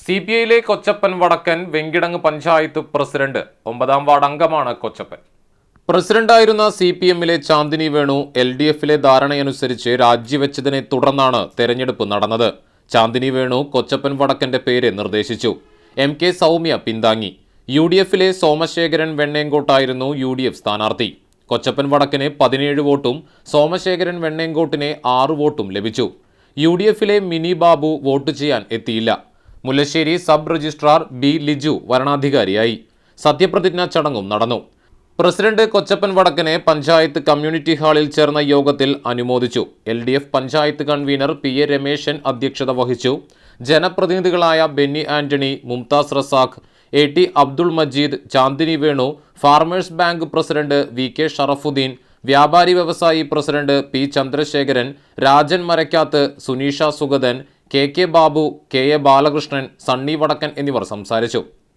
C P ഐയിലെ Kochappan Vadakkan Venkitangu panchayat president ഒമ്പതാം ward അംഗമാണ് കൊച്ചപ്പൻ. പ്രസിഡന്റായിരുന്ന സി പി എമ്മിലെ ചാന്ദിനി വേണു എൽ ഡി എഫിലെ ധാരണയനുസരിച്ച് രാജിവെച്ചതിനെ തുടർന്നാണ് തെരഞ്ഞെടുപ്പ് നടന്നത്. ചാന്ദിനി വേണു കൊച്ചപ്പൻ വടക്കന്റെ പേര് നിർദ്ദേശിച്ചു. എം കെ സൗമ്യ പിന്താങ്ങി. യു ഡി എഫിലെ സോമശേഖരൻ വെണ്ണേങ്കോട്ടായിരുന്നു യു ഡി എഫ് സ്ഥാനാർത്ഥി. കൊച്ചപ്പൻ വടക്കിന് പതിനേഴ് വോട്ടും സോമശേഖരൻ വെണ്ണേങ്കോട്ടിന് ആറ് വോട്ടും ലഭിച്ചു. യു ഡി എഫിലെ മിനി ബാബു വോട്ട് ചെയ്യാൻ എത്തിയില്ല. Mullassery sub registrar B Liju വരണാധികാരിയായി. സത്യപ്രതിജ്ഞാ ചടങ്ങും നടന്നു. പ്രസിഡന്റ് കൊച്ചപ്പൻ വടക്കനെ പഞ്ചായത്ത് കമ്മ്യൂണിറ്റി ഹാളിൽ ചേർന്ന യോഗത്തിൽ അനുമോദിച്ചു. L D F panchayat convener P A Rameshan അധ്യക്ഷത വഹിച്ചു. ജനപ്രതിനിധികളായ Benny Antony Mumtaz Razak A T Abdul Majeed Chandini Venu farmers bank president V K Sharafuddin വ്യാപാരി വ്യവസായി president P Chandrasekharan Rajan Marakkath Suneesha Sugathan K K Babu K A Balakrishnan Sunny Vadakkan എന്നിവർ സംസാരിച്ചു.